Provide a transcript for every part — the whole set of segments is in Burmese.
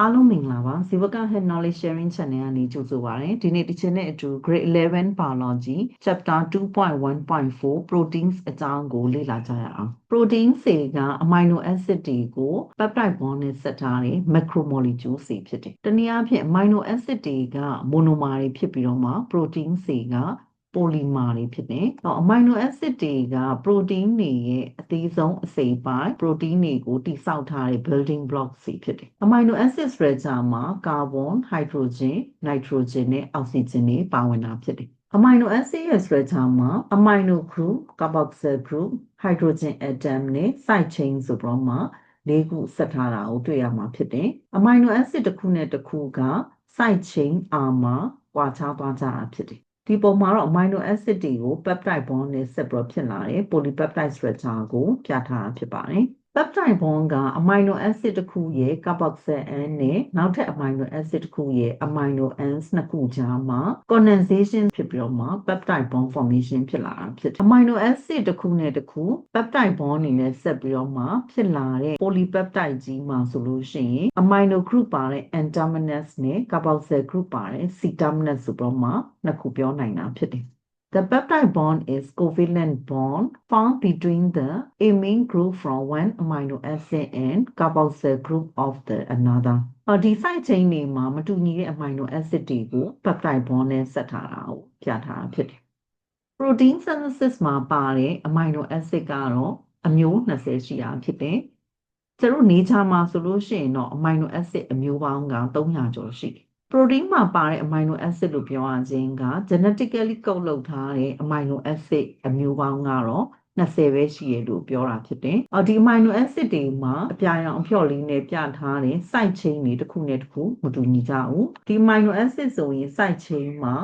အားလုံးမင်္ဂလာပါဇီဝက Head Knowledge Sharing Channel ကနေကြိုဆိုပါရစေဒီနေ့ဒီချိန်နဲ့အတူ Grade 11 Biology Chapter 2.1.4 Proteins အကြောင်းကိုလေ့လာကြရအောင် Protein တွေက amino acid တွေကို peptide bond နဲ့ဆက်ထားတဲ့ macromolecule တွေဖြစ်တယ်တနည်းအားဖြင့် amino acid တွေက monomer တွေဖြစ်ပြီးတော့မှ protein တွေက ပိုလီမာတွေဖြစ်တယ်။တော့ amino acid တွေက protein တွေရဲ့အသေးဆုံးအစိတ်ပိုင်း protein တွေကိုတည်ဆောက်ထားတဲ့ building blocks တွေဖြစ်တယ်။ amino acid structure မှာ carbon, hydrogen, nitrogen နဲ့ oxygen တွေပါဝင်တာဖြစ်တယ်။ amino acid ရဲ့ structure မှာ amino group, carboxyl group, hydrogen atom နဲ့ side chain ဆိုပြီးတော့မှလေးခုဆက်ထားတာကိုတွေ့ရမှာဖြစ်တယ်။ amino acid တစ်ခုနဲ့တစ်ခုက side chain arm မှာကွာခြားသွားကြတာဖြစ်တယ် ဒီပုံမှာတော့ amino acid တွေကို peptide bond နဲ့ဆက်ပြီးဖြစ်လာတဲ့ polypeptide structure ကိုပြထားတာဖြစ်ပါတယ်။ peptide bond က amino acid တစ်ခုရဲ့ carboxyl end နဲ့နောက်ထပ် amino acid တစ်ခုရဲ့ amino ends နှစ်ခုကြားမှာ condensation ဖြစ်ပြီးတော့မှ peptide bond formation ဖြစ်လာတာဖြစ်တယ်။ amino acid တစ်ခုနဲ့တစ်ခု peptide bond အနေနဲ့ဆက်ပြီးတော့မှဖြစ်လာတဲ့ polypeptide ကြီးမှာဆိုလို့ရှိရင် amino group ပါတဲ့ N terminus နဲ့ carboxyl group ပါတဲ့ C terminus ဆိုပြီးတော့မှနှစ်ခုပြောနိုင်တာဖြစ်တယ် The peptide bond is covalent bond found between the amine group from one amino acid and carboxyl group of the another. အော်ဒီ side chain တွေမှာမတူညီတဲ့ amino acid တွေကို peptide bond နဲ့ဆက်ထားတာကိုပြထားတာဖြစ်တယ်။ protein synthesis မှာပါတဲ့ amino acid ကတော့အမျိုး20ရှိတာဖြစ်တယ်။ကျတို့ nature မှာဆိုလို့ရှိရင်တော့ amino acid အမျိုးပေါင်းက300ကျော်ရှိတယ် protein မှာပါတဲ့ amino acid လို့ပြောရခြင်းက genetically code လုပ်ထားတဲ့ amino acid အမျိုးပေါင်းကတော့20ပဲရှိရလို့ပြောတာဖြစ်တယ်။အော်ဒီ amino acid တွေမှာအပြာရောင်အဖျော့လေးနဲ့ပြထားတဲ့ side chain တွေတစ်ခုနဲ့တစ်ခုမတူညီကြဘူး။ဒီ amino acid ဆိုရင် side chain မှာ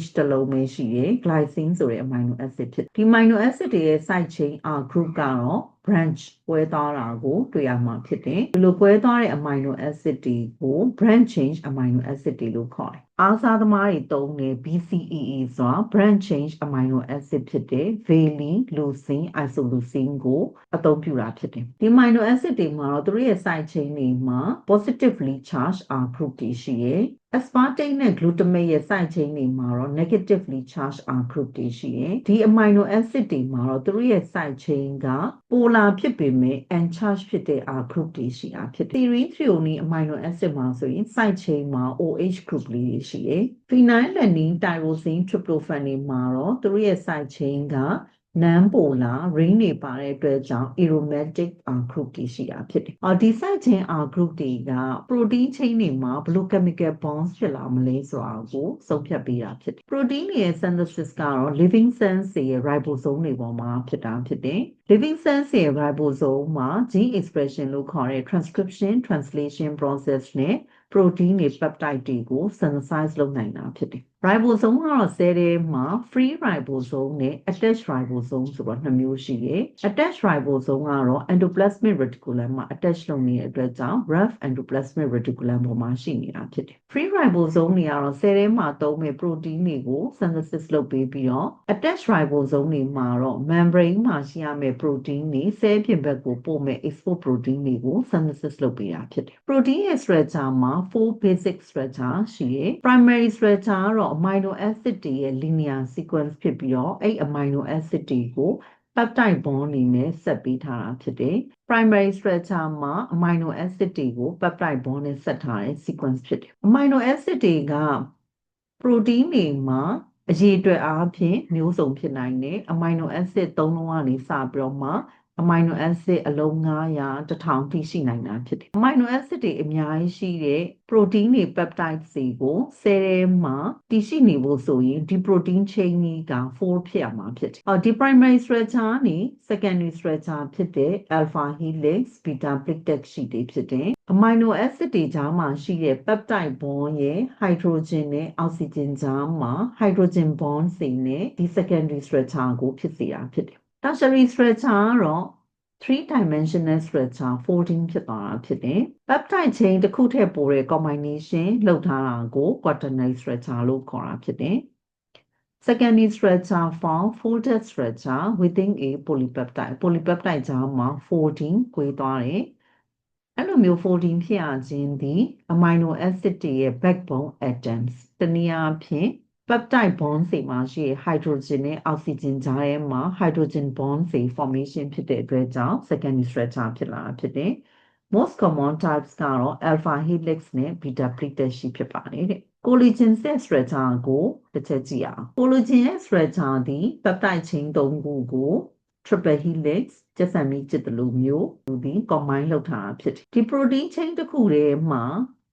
H တစ်လုံးပဲရှိရယ် glycine ဆိုတဲ့ amino acid ဖြစ်ဒီ amino acid တွေရဲ့ side chain R group ကတော့ branch ကွဲသွားတာကိုတွေ့ရမှာဖြစ်တယ်ဒီလိုကွဲသွားတဲ့ amino acid တွေကို branch change amino acid တွေလို့ခေါ်တယ်အားစားသမားတွေသုံးတဲ့ BCEE ဆိုတာ branch change amino acid ဖြစ်တဲ့ valine, leucine, isoleucine ကိုအသုံးပြုတာဖြစ်တယ်ဒီ amino acid တွေမှာတော့သူတို့ရဲ့ side chain တွေမှာ positively charged R group တွေရှိရယ် aspartate နဲ့ glutamate ရဲ့ side chain တွေမှာတော့ negatively charged R group တွေရှိရယ်ဒီ amino acid တွေမှာတော့သူတို့ရဲ့ side chain က polar ဖြစ်ပေမဲ့ uncharged ဖြစ်တဲ့ R group တွေရှိတာဖြစ်တယ် serine threonine amino acid မှာဆိုရင် side chain မှာ OH group လေးတွေရှိရယ် phenylalanine tyrosine tryptophan တွေမှာတော့သူတို့ရဲ့ side chain က non polar ring တွေပါတဲ့အတွက်ကြောင့် aromatic R group တွေရှိတာဖြစ်တယ်။အော်ဒီ side chain R group တွေက protein chain တွေမှာဘယ်လို chemical bonds ဖြစ်လာမလဲဆိုတာကိုဆုံးဖြတ်ပေးတာဖြစ်တယ်။ protein တွေရဲ့ synthesis ကတော့ living cells တွေရဲ့ ribosome တွေပေါ်မှာဖြစ်တာဖြစ်တယ်။ living cells ရဲ့ ribosome မှာ gene expression လို့ခေါ်တဲ့ transcription translation process နဲ့ protein တွေ peptide တွေကို synthesize လုပ်နိုင်တာဖြစ်တယ်။ ribosome ကတော့ cell ထဲမှာ free ribosome နဲ့ attached ribosome ဆိုတော့နှစ်မျိုးရှိတယ်။ attached ribosome ကတော့ endoplasmic reticulum မှာ attach လုပ်နေတဲ့အတွက်ကြောင့် rough endoplasmic reticulum ပေါ်မှာရှိနေတာဖြစ်တယ်။ free ribosome တွေကတော့ cell ထဲမှာသုံးမဲ့ protein တွေကို synthesis လုပ်ပေးပြီးတော့ attached ribosome တွေမှာတော့ membrane မှာရှိရမယ့် protein တွေ cell ပြင်ဘက်ကိုပို့မဲ့ export protein တွေကို synthesis လုပ်ပေးတာဖြစ်တယ်။ protein ရဲ့ structure မှာ four basic structure ရှိရယ် primary structure ကတော့ amino acid တွေရဲ့ linear sequence ဖြစ်ပြီးတော့အဲ့ amino acid တွေကို peptide bond အနေနဲ့ဆက်ပေးထားတာဖြစ်တယ်။ primary structure မှာ amino acid တွေကို peptide bond နဲ့ဆက်ထားတဲ့ sequence ဖြစ်တယ်။ amino acid တွေက protein တွေမှာအရေးအတွက်အားဖြင့်မျိုးစုံဖြစ်နိုင်တယ်။ amino acid ၃လုံးကနေစပြီးတော့မှ amino acid အလုံး900 1000ထိရှိနိုင်တာဖြစ်တယ်။ amino acid တွေအများကြီးရှိတဲ့ protein တွေ peptide တွေကို cell ထဲမှာတည်ရှိနေဖို့ဆိုရင်ဒီ protein chain ကြီးက4ဖြစ်ရမှာဖြစ်တယ်။အော်ဒီ primary structure ကနေ secondary structure ဖြစ်တဲ့ alpha helix beta plictet ရှိသေးဖြစ်တယ်။ amino acid တွေကြားမှာရှိတဲ့ peptide bond ရဲ့ hydrogen နဲ့ oxygen ကြားမှာ hydrogen bond တွေနဲ့ဒီ secondary structure ကိုဖြစ်စေတာဖြစ်တယ်။ tertiary structure ကတော့ three dimensional structure folding ဖြစ်သွားတာဖြစ်တယ်။ peptide chain တစ်ခုထက်ပိုတဲ့ combination လုပ်ထားတာကို quaternary structure လို့ခေါ်တာဖြစ်တယ်။ secondary structure form folded structure within a polypeptide polypeptide ကြားမှာ folding ကွဲသွားတယ်အဲ့လိုမျိုး folding ဖြစ်ရခြင်းသည် amino acid တွေရဲ့ backbone atoms တနည်းအားဖြင့် peptide bond တွေမှာရှိတဲ့ hydrogen နဲ့ oxygen ကြားထဲမှာ hydrogen bond တွေ formation ဖြစ်တဲ့အတွက်ကြောင့် secondary structure ဖြစ်လာတာဖြစ်တယ်။ most common types ကတော့ alpha helix နဲ့ beta pleated ရှိဖြစ်ပါတယ်တဲ့။ collagen ဆက် structure ကိုတစ်ချက်ကြည့်အောင်။ collagen ရဲ့ structure သည် peptide chain 3ခုကို triple helix ကျက်ဆံမိကျစ်တလူမျိုးသူသည် combine လုပ်ထားတာဖြစ်တယ်ဒီ protein chain တစ်ခုထဲမှာ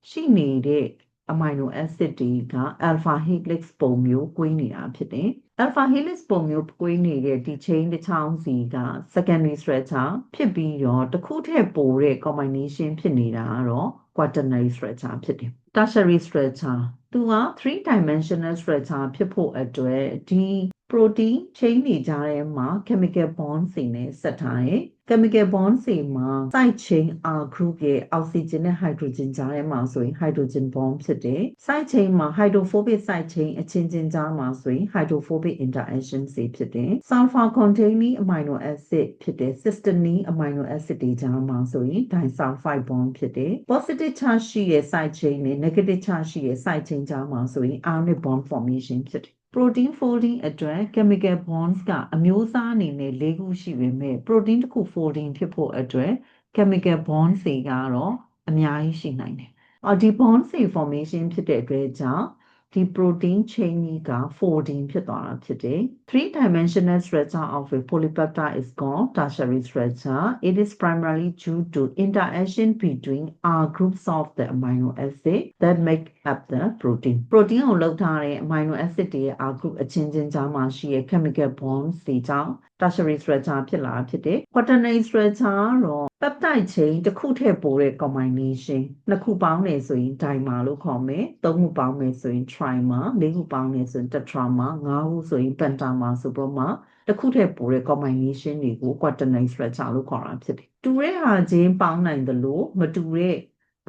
ရှိနေတဲ့ amino acid တွေက alpha helix ပုံမျိုးကွေးနေတာဖြစ်တယ် alpha helix ပုံမျိုးကွေးနေတဲ့ဒီ chain တစ်ချောင်းစီက secondary structure ဖြစ်ပြီးတော့တစ်ခုထည့်ပိုတဲ့ combination ဖြစ်နေတာကတော့ quaternary structure ဖြစ်တယ် tertiary structure သူက3 dimensional structure ဖြစ်ဖို့အတွက်ဒီ protein chain တွေကြားထဲမှာ chemical bond တွေနဲ့ဆက်ထားတယ် chemical bond တွေမှာ side chain R group ရဲ့ oxygen နဲ့ hydrogen ကြားထဲမှာဆိုရင် hydrogen bond ဖြစ်တယ် side chain မှာ hydrophobic side chain အချင်းချင်းကြားမှာဆိုရင် hydrophobic interaction တွေဖြစ်တယ် sulfur containing amino acid ဖြစ်တဲ့ cysteine amino acid တွေကြားမှာဆိုရင် disulfide bond ဖြစ်တယ် positive charge ရှိတဲ့ side chain နဲ့ negative charge ရှိတဲ့ side chain ကြားမှာဆိုရင် ionic bond formation ဖြစ်တယ် protein folding အတွက် chemical bonds ကအမျိုးအစားအနေနဲ့၄ခုရှိပေမဲ့ protein တစ်ခု folding ဖြစ်ဖို့အတွက် chemical bonds တွေကတော့အများကြီးရှိနိုင်တယ်။အော်ဒီ bonds တွေ formation ဖြစ်တဲ့အတွက်ကြောင့် ဒီ protein chain ကြီးက folding ဖြစ်သွားတာဖြစ်တယ်။ Three dimensional structure of a polypeptide is called tertiary structure. It is primarily due to interaction between R groups of the amino acid that make up the protein. protein ကိုလောက်ထားတဲ့ amino acid တွေရဲ့ R group အချင်းချင်းကြားမှာရှိတဲ့ chemical bonds တွေကြောင့် tertiary structure ဖြစ်လာဖြစ်တယ်။ quaternary structure ကတော့ peptide chain တစ်ခုထည့်ပိုတဲ့ combination နှစ်ခုပေါင်းတယ်ဆိုရင် dimer လို့ခေါ်မယ်။သုံးခုပေါင်းမယ်ဆိုရင် trimer လေးခုပေါင်းတယ်ဆိုရင် tetramer ငါးခုဆိုရင် pentamer ဆိုပြီးတော့မှတစ်ခုထည့်ပိုတဲ့ combination တွေကို quaternary structure လို့ခေါ်တာဖြစ်တယ်။တူတဲ့ဟာချင်းပေါင်းနိုင်တယ်လို့မတူတဲ့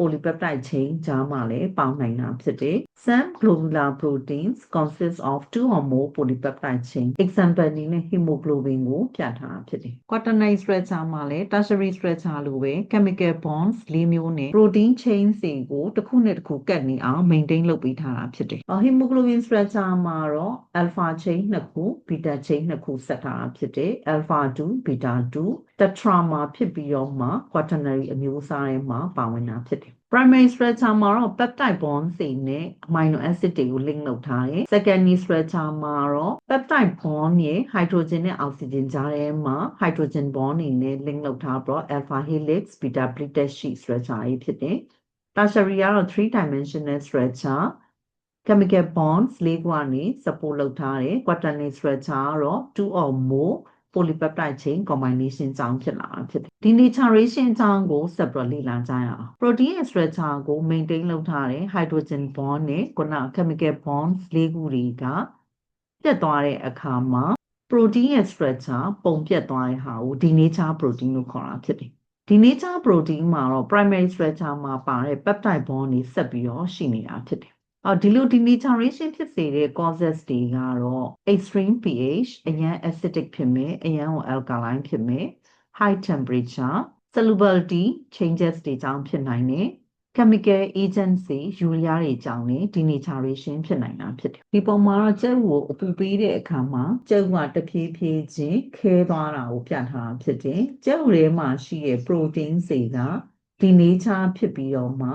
polypeptide chain ကြားမှာလည်းပေါင်းနိုင်တာဖြစ်တယ်။ Some globular proteins consist of two or more polypeptide chain. Example အနေနဲ့ hemoglobin ကိုပြထားတာဖြစ်တယ်။ Quaternary structure မှာလည်း tertiary structure လိုပဲ chemical bonds ၄မျိုးနဲ့ protein chain တွေကိုတစ်ခုနဲ့တစ်ခုကပ်နေအောင် maintain လုပ်ပေးထားတာဖြစ်တယ်။ hemoglobin structure မှာတော့ alpha chain နှစ်ခု beta chain နှစ်ခုဆက်ထားတာဖြစ်တယ်။ alpha 2 beta 2 tetramer ဖြစ်ပြီးတော့မှ quaternary အမျိုးအစားထဲမှာပါဝင်တာဖြစ်တယ် primary structure မှာတော့ peptide bond တွေနဲ့ amino acid တွေကို link လုပ်ထားတယ် secondary structure မှာတော့ peptide bond ရဲ့ hydrogen နဲ့ oxygen ကြားထဲမှာ hydrogen bond တွေနဲ့ link လုပ်ထားပြီးတော့ alpha helix beta pleated ရှိ structure ကြီးဖြစ်တယ် tertiary ကတော့ three dimensional structure chemical bonds လေးခုကနေ support လုပ်ထားတယ် quaternary structure ကတော့ two or more polypeptide chain combination ကြောင့်ဖြစ်လာတာဖြစ်တယ်ဒီ naturation အကြောင်းကိုဆက်ပြီးလေ့လာကြရအောင် protein structure ကို maintain လုပ်ထားတဲ့ hydrogen bond နဲ့ခုန chemical bonds လေးခုတွေကပြတ်သွားတဲ့အခါမှာ protein ရဲ့ structure ပုံပြတ်သွားတဲ့ဟာကို denature protein လို့ခေါ်တာဖြစ်တယ် denature protein မှာတော့ primary structure မှာပါတဲ့ peptide bond တွေဆက်ပြီးတော့ရှိနေတာဖြစ်တယ် အော်ဒီလို denaturation ဖြစ်စေတဲ့ causes တွေကတော့ extreme pH အရန် acidic ဖြစ်မယ်အရန်ကို alkaline ဖြစ်မယ် high temperature solubility changes တွေကြောင့်ဖြစ်နိုင်တယ် chemical agents တွေယူရီးယားတွေကြောင့်လည်း denaturation ဖြစ်နိုင်တာဖြစ်တယ်ဒီပုံမှာတော့ကျက်ဥကိုအပူပေးတဲ့အခါမှာကျက်ဥကတဖြည်းဖြည်းချင်းခဲသွားတာကိုပြထားတာဖြစ်တယ်ကျက်ဥထဲမှာရှိတဲ့ protein တွေက denature ဖြစ်ပြီးတော့မှ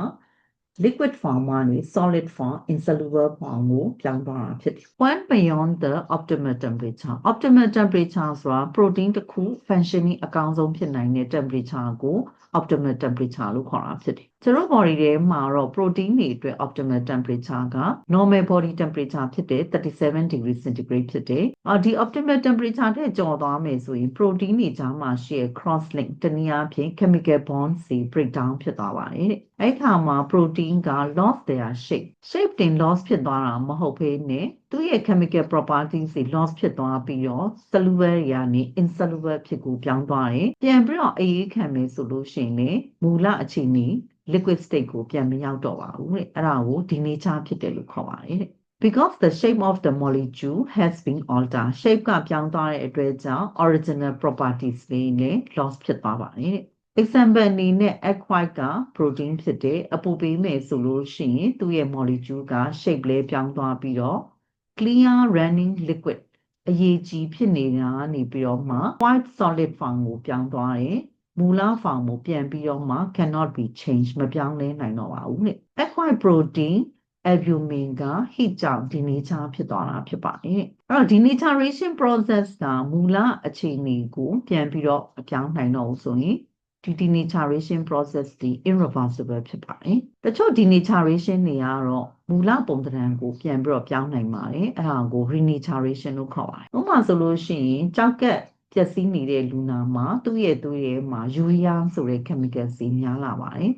liquid form ကနေ solid form insoluble form ကိုပြောင်းသွားတာဖြစ်တယ် one beyond the optimal temperature optimal temperature ဆိုတာ protein တစ်ခု functioning အကောင်းဆုံးဖြစ်နိုင်တဲ့ temperature ကို optimal temperature လို့ခေါ်တာဖြစ်တယ်ကျွန်တော် body ထဲမှာတော့ protein တွေအတွက် optimal temperature က normal body temperature ဖြစ်တဲ့37 degree centigrade ဖြစ်တယ်အော်ဒီ optimal temperature ထက်ကျော်သွားမယ်ဆိုရင် protein တွေကြားမှာရှိတဲ့ cross link တနည်းအားဖြင့် chemical bonds တွေ break down ဖြစ်သွားပါတယ်တဲ့အဲ့ခါမှာ protein က lost their shape shape တင် loss ဖြစ်သွားတာမဟုတ်ဘဲနဲ့ သူ့ရဲ့ chemical properties တွေ loss ဖြစ်သွားပြီးတော့ soluble တွေကနေ insoluble ဖြစ်ကိုပြောင်းသွားတယ်ပြန်ပြီးတော့အေးအေးခံမယ်ဆိုလို့ရှိရင်လေမူလအခြေအနေ liquid state ကိုပြန်မရောက်တော့ပါဘူးတဲ့အဲ့ဒါကို denature ဖြစ်တယ်လို့ခေါ်ပါတယ်တဲ့ because the shape of the molecule has been altered shape ကပြောင်းသွားတဲ့အတွက်ကြောင့် original properties တွေလည်း loss ဖြစ်သွားပါတယ်တဲ့ example အနေနဲ့ egg white က protein ဖြစ်တယ်အပူပေးမယ်ဆိုလို့ရှိရင်သူ့ရဲ့ molecule က shape လဲပြောင်းသွားပြီးတော့ clear running liquid အရေးကြီးဖြစ်နေတာနေပြီးတော့မှ white solid form ကိုပြောင်းသွားတယ်မူလ form ကိုပြန်ပြီးတော့မှ cannot be changed မပြောင်းလဲနိုင်တော့ပါဘူးတဲ့ egg white protein albumin က heat ကြောင့် denature ဖြစ်သွားတာဖြစ်ပါတယ်အဲ့တော့ denaturation process ကမူလအခြေအနေကို ပြန်ပြီးတော့မပြောင်းနိုင်တော့ဘူးဆိုရင်ဒီ denaturation process ဒီ irreversible ဖြစ်ပါတယ်တချို့ denaturation တွေကတော့ မူလပုံသဏ္ဍာန်ကိုပြန်ပြီးတော့ပြောင်းနိုင်ပါတယ်အဲ့ဒါကို renaturation လို့ခေါ်ပါတယ်ဥပမာဆိုလို့ရှိရင်ကြောက်ကက်ပျက်စီးနေတဲ့လူနာမှာသူ့ရဲ့သွေးထဲမှာယူရီးယားဆိုတဲ့ chemical စီများလာပါတယ်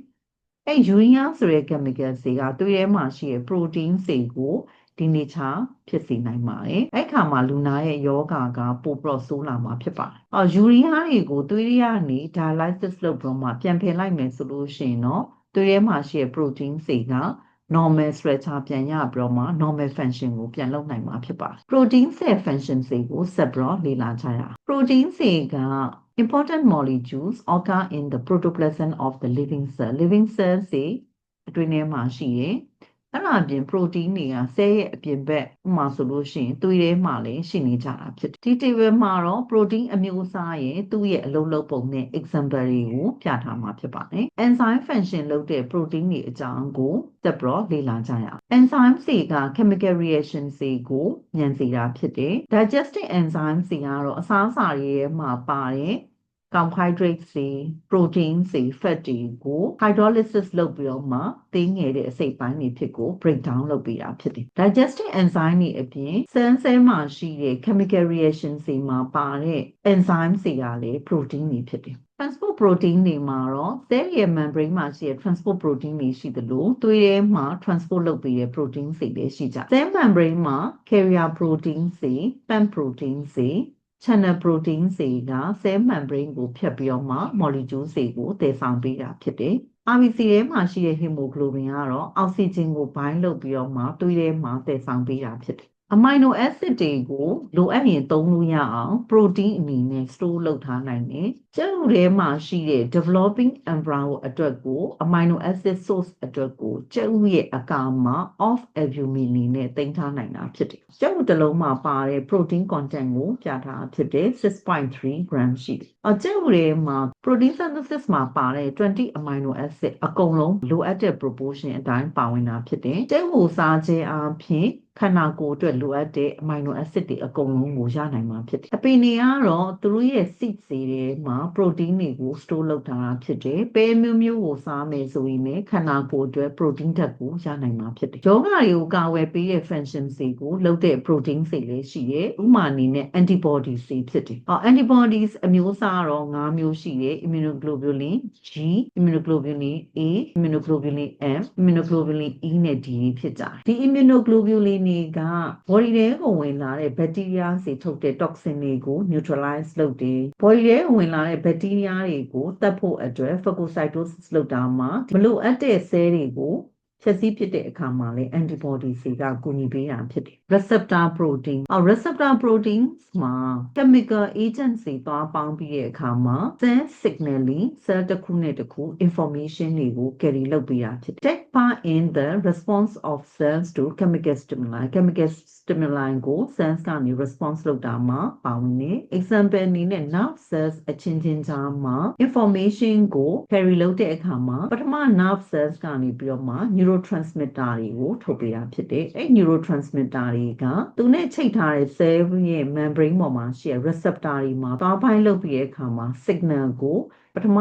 အဲ့ယူရီးယားဆိုတဲ့ chemical စီကသွေးထဲမှာရှိတဲ့ protein စီကိုဒီနေချာဖြစ်စေနိုင်ပါတယ်။အဲ့ခါမှာလူနာရဲ့ယောဂါကပိုပြီးတော့ဆိုးလာမှာဖြစ်ပါတယ်။အော်ယူရီးယားတွေကိုသွေးရည်ကနေ dialysis လုပ်ပြီးတော့မှပြန်ဖယ်လိုက်မယ်ဆိုလို့ရှိရင်တော့သွေးထဲမှာရှိတဲ့ protein စီက normal structure ပြန်ရပြီးတော့မှ normal function ကိုပြန်လုပ်နိုင်မှာဖြစ်ပါတယ်။ protein cell function တွေကိုဆက်ပြီးတော့လေ့လာကြရအောင်။ protein တွေက important molecules occur in the protoplasm of the living cell living cell တွေအတွင်းထဲမှာရှိရယ် အဲ့ဒါအပြင် protein တွေက cell ရဲ့အပြင်ဘက်ဥပမာဆိုလို့ရှိရင်သွေးထဲမှာလည်းရှိနေကြတာဖြစ်တယ်ဒီ table မှာတော့ protein အမျိုးအစားရဲ့သူ့ရဲ့အလုပ်လုပ်ပုံနဲ့ example တွေကိုပြထားမှာဖြစ်ပါတယ် enzyme function လုပ်တဲ့ protein တွေအကြောင်းကိုတက်ပြီးတော့လေ့လာကြရအောင် enzyme တွေက chemical reaction တွေကိုညံစေတာဖြစ်တယ် digestive enzyme တွေကတော့အစားအစာတွေထဲမှာပါတဲ့ carbohydrate တွေ protein တွေ fat တွေကို hydrolysis လုပ်ပြီးတော့မှသေးငယ်တဲ့အစိတ်ပိုင်းတွေဖြစ်ကို break down လုပ်ပေးတာဖြစ်တယ် digestive enzyme တွေအပြင် cell cell မှာရှိတဲ့ chemical reaction တွေမှာပါတဲ့ enzyme တွေကလည်း protein တွေဖြစ်တယ် transport protein တွေမှာတော့ cell ရဲ့ membrane မှာရှိတဲ့ transport protein တွေရှိသလိုသွေးထဲမှာ transport လုပ်ပေးတဲ့ protein တွေလည်းရှိကြ cell membrane မှာ carrier protein တွေ pump protein တွေ channel protein တွေက cell membrane ကိုဖြတ်ပြီးတော့မှ molecule တွေကိုတည်ဆောင်ပေးတာဖြစ်တယ် RBC ထဲမှာရှိတဲ့ hemoglobin ကတော့အောက်ဆီဂျင်ကို bind လုပ်ပြီးတော့မှသွေးထဲမှာတည်ဆောင်ပေးတာဖြစ်တယ် amino acid တွေကိုလိုအပ်ရင်သုံးလို့ရအောင် protein အနေနဲ့ store လုပ်ထားနိုင်တယ်။ကျက်ဥထဲမှာရှိတဲ့ developing embryo အတွက်ကို amino acid source အတွက်ကိုကျက်ဥရဲ့အကာမှာ off albumin အနေနဲ့တင်ထားနိုင်တာဖြစ်တယ်။ကျက်ဥတစ်လုံးမှာပါတဲ့ protein content ကိုပြထားဖြစ်တဲ့6.3 gram ရှိတယ်။အကျက်ဥထဲမှာ protein synthesis မှာပါတဲ့20 amino acid အကုန်လုံးလိုအပ်တဲ့ proportion အတိုင်းပါဝင်တာဖြစ်တယ်။ကျက်ဥစားခြင်းအပြင် ခန္ဓာကိုယ်အတွက်လိုအပ်တဲ့ amino acid တွေအကုန်လုံးကိုရနိုင်မှာဖြစ်တယ်။အပင်တွေကတော့သူတို့ရဲ့ seed တွေထဲမှာ protein တွေကို store လုပ်ထားတာဖြစ်တယ်။ပဲမျိုးမျိုးကိုစားမယ်ဆိုရင်လည်းခန္ဓာကိုယ်အတွက် protein ဓာတ်ကိုရနိုင်မှာဖြစ်တယ်။ယောဂတွေကိုကာဝယ်ပေးတဲ့ function တွေကိုလုပ်တဲ့ protein တွေလည်းရှိတယ်။ဥပမာအနေနဲ့ antibodies တွေဖြစ်တယ်။အော် antibodies အမျိုးအစားတော့၅မျိုးရှိတယ်။ immunoglobulin G immunoglobulin A immunoglobulin M immunoglobulin E နဲ့ D ဖြစ်ကြတယ်။ဒီ immunoglobulin တွေက body ထဲကိုဝင်လာတဲ့ bacteria တွေထုတ်တဲ့ toxin တွေကို neutralize လုပ်တယ်။ body ထဲကိုဝင်လာတဲ့ bacteria တွေကိုတတ်ဖို့အတွက် phagocytosis လုပ်တာမှာမလိုအပ်တဲ့ cell တွေကိုဖြည့်ဆည်းဖြစ်တဲ့အခါမှာလည်း antibody တွေကကူညီပေးတာဖြစ်တယ် receptor protein အော် receptor proteins မှာ chemical agents တွေသွားပေါင်းပြီးတဲ့အခါမှာ cell signaling cell တစ်ခုနဲ့တစ်ခု information တွေကို carry လုပ်ပေးတာဖြစ်တယ် take part in the response of cells to chemical stimuli chemical stimuli ကို cells ကနေ response လုပ်တာမှာပါဝင်နေ example အနေနဲ့ nerve cells အချင်းချင်းကြားမှာ information ကို carry လုပ်တဲ့အခါမှာပထမ nerve cells ကနေပြီးတော့မှ neurotransmitter တွေကိုထုတ်ပေးတာဖြစ်တယ်အဲ့ neurotransmitter တွေကသူနဲ့ချိတ်ထားတဲ့ cell ရဲ့ membrane ပေါ်မှာရှိတဲ့ receptor တွေမှာသွားပိုင်းလုပ်ပြီးတဲ့အခါမှာ signal ကို ပထမ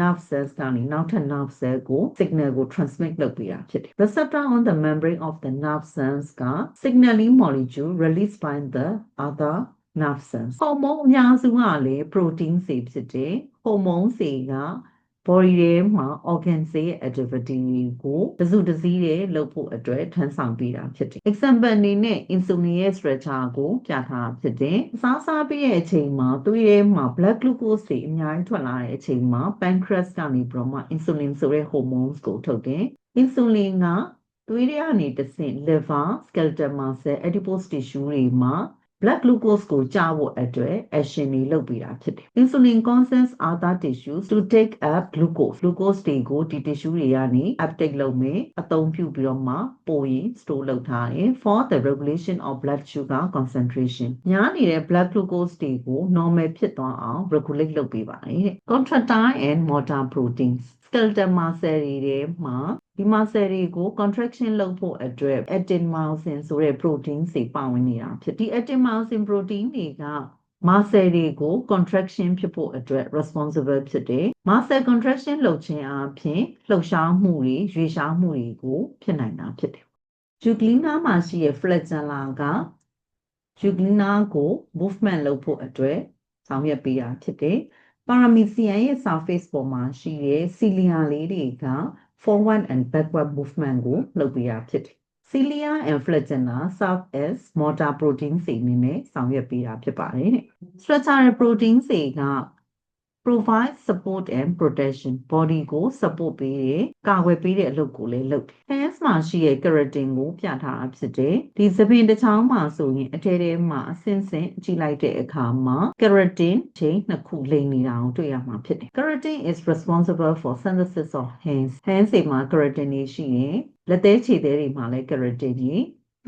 nerve cells ကနေနောက်ထပ် nerve cell ကို signal ကို transmit လုပ်ပေးတာဖြစ်တယ် receptor on the membrane of the nerve cells က signaling molecule released by the other nerve cells ဟော်မုန်းအများစုကလည်း protein တွေဖြစ်တယ်ဟော်မုန်းတွေက body ထဲမှာ organ တွေရဲ့ activity ကိုတစုတစည်းရဲ့လုပ်ဖို့အတွက်ထမ်းဆောင်ပေးတာဖြစ်တယ် example အနေနဲ့ insulin ရဲ့ structure ကိုပြထားဖြစ်တယ်အစားစားပြီးတဲ့အချိန်မှာသူ့ရဲ့မှာ blood glucose တွေအများကြီးထွက်လာတဲ့အချိန်မှာ pancreas ကနေပြီးတော့မှ insulin ဆိုတဲ့ hormones ကိုထုတ်တယ် insulin ကသွေးထဲကနေတဆင့် liver skeletal muscle adipose tissue တွေမှာ blood glucose ကိုကျဖို့အတွက် action တွေလုပ်ပေးတာဖြစ်တယ် insulin causes other tissues to take up glucose glucose တွေကိုဒီ tissue တွေကနေ uptake လုပ်မယ်အသုံးပြုပြီးတော့မှပိုရင် store လုပ်ထားတယ် for the regulation of blood sugar concentration ညားနေတဲ့ blood glucose တွေကို normal ဖြစ်သွားအောင် regulate လုပ်ပေးပါတယ်တဲ့ contractile and motor proteins skeletal muscle တွေထဲမှာ ဒီ muscle တွေကို contraction လုပ်ဖို့အတွက် actin myosin ဆိုတဲ့ protein တွေပါဝင်နေတာဖြစ်ဒီ actin myosin protein တွေက muscle တွေကို contraction ဖြစ်ဖို့အတွက် responsible ဖြစ်တယ် muscle contraction လုပ်ခြင်းအပြင်လှုပ်ရှားမှုတွေရွေ့ရှားမှုတွေကိုဖြစ်နိုင်တာဖြစ်တယ် Euglena မှာရှိတဲ့ flagella က Euglena ကို movement လုပ်ဖို့အတွက်ဆောင်ရွက်ပေးတာဖြစ်တယ် Paramecium ရဲ့ surface ပေါ်မှာရှိတဲ့ cilia လေးတွေက forward and backward movement ကိုလုပ်ပေးတာဖြစ်တယ် cilia and flagella serve as motor protein တွေအနေနဲ့ဆောင်ရွက်ပေးတာဖြစ်ပါတယ်တဲ့ structural protein တွေက provide support and protection body ကို support ပေးတယ်ကာကွယ်ပေးတဲ့အလုပ်ကိုလည်းလုပ်တယ် hands မှာရှိတဲ့ keratin ကိုပြထားတာဖြစ်တယ်ဒီသပင်တစ်ချောင်းမှာဆိုရင်အထဲထဲမှာအဆင့်ဆင့်ကြည့်လိုက်တဲ့အခါမှာ keratin ချိန်နှစ်ခုလိမ်နေတာကိုတွေ့ရမှာဖြစ်တယ် keratin is responsible for synthesis of hands hands တွေမှာ keratin တွေရှိတယ်လက်သေးခြေသေးတွေမှာလည်း keratin တွေ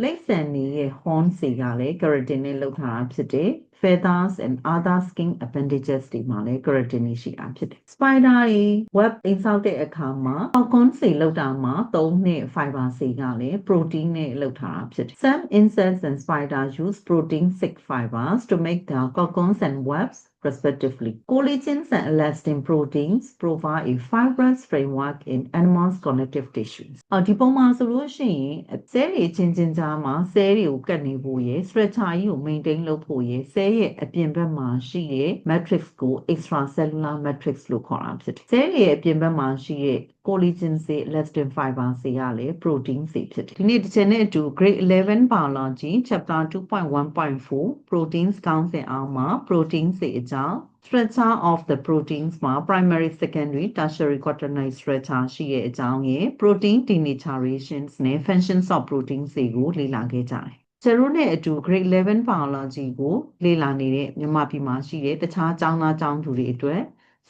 လိပ်ဆန်နေရဲ့ horns တွေကလည်း keratin နဲ့လုပ်ထားတာဖြစ်တယ် feathers and other skin appendages တွေမှာလည်း keratin တွေရှိတာဖြစ်တယ် spider တွေ web အိမ်ဆောက်တဲ့အခါမှာ cocoon စေလောက်တာမှာသုံးတဲ့ fiber စေကလည်း protein နဲ့လုပ်ထားတာဖြစ်တယ် some insects and spider use protein 6 fibers to make their cocoons and webs respectively. Collagens and elastin proteins provide a fibrous framework in animals' connective tissues. အော်ဒီပုံမှာဆိုလို့ရှိရင်ဆဲတွေချင်းချင်းကြားမှာဆဲတွေကိုကတ်နေဖို့ရယ် structure ကြီးကို maintain လုပ်ဖို့ရယ်ဆဲရဲ့အပြင်ဘက်မှာရှိတဲ့ matrix ကို extracellular matrix လို့ခေါ်တာဖြစ်တယ်။ဆဲတွေရဲ့အပြင်ဘက်မှာရှိတဲ့ collagen စေ elastin fiber စေကလည်း protein စေဖြစ်တယ်။ဒီနေ့တစ်ချက်နဲ့အတူ grade 11 biology chapter 2.1.4 proteins ကောင်းစဉ်အောင်မှာ protein စေအကြောင်း structure of the proteins မှာ primary secondary tertiary quaternary structure ရှိတဲ့အကြောင်းရယ် protein denaturations နဲ့ functions of proteins တွေကိုလေ့လာခဲ့ကြတယ်။ကျတို့နဲ့အတူ grade 11 biology ကိုလေ့လာနေတဲ့မြန်မာပြည်မှာရှိတဲ့တခြားကျောင်းသားကျောင်းသူတွေအတွက်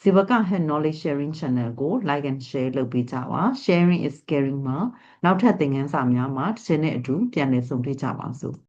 ဇီဝက head knowledge sharing channel ကို like and share လုပ်ပေးကြပါ sharing is caring မှာနောက်ထပ်သင်ခန်းစာများမှာတစ်ချက်နဲ့အတူပြန်လည်ဆုံတွေ့ကြပါစို့